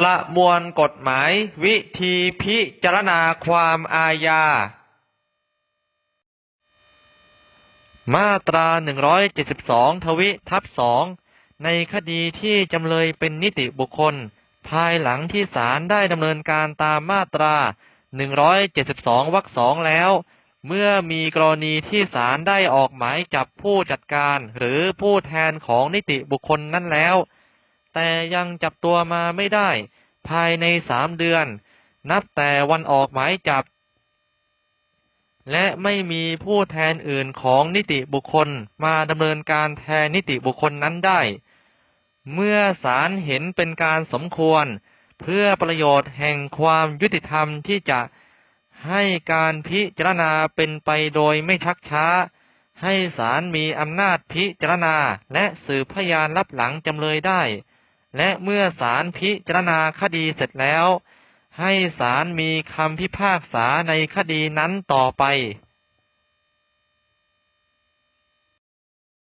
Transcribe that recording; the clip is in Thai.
ประมวลกฎหมาย วิธีพิจารณาความอาญา มาตรา 172 ทวิทับสองในคดีที่จำเลยเป็นนิติบุคคล ภายหลังที่ศาลได้ดำเนินการตามมาตรา 172 วรรคสองแล้ว เมื่อมีกรณีที่ศาลได้ออกหมายจับผู้จัดการหรือผู้แทนของนิติบุคคลนั้นแล้ว แต่ยังจับตัวมาไม่ได้ ภายในสามเดือน นับแต่วันออกหมายจับ และไม่มีผู้แทนอื่นของนิติบุคคลมาดำเนินการแทนนิติบุคคลนั้นได้ เมื่อศาลเห็นเป็นการสมควร เพื่อประโยชน์แห่งความยุติธรรมที่จะให้การพิจารณาเป็นไปโดยไม่ชักช้า ให้ศาลมีอำนาจพิจารณาและสืบพยานรับหลังจำเลยได้ และเมื่อศาลพิจารณาคดีเสร็จแล้ว ให้ศาลมีคำพิพากษาในคดีนั้นต่อไป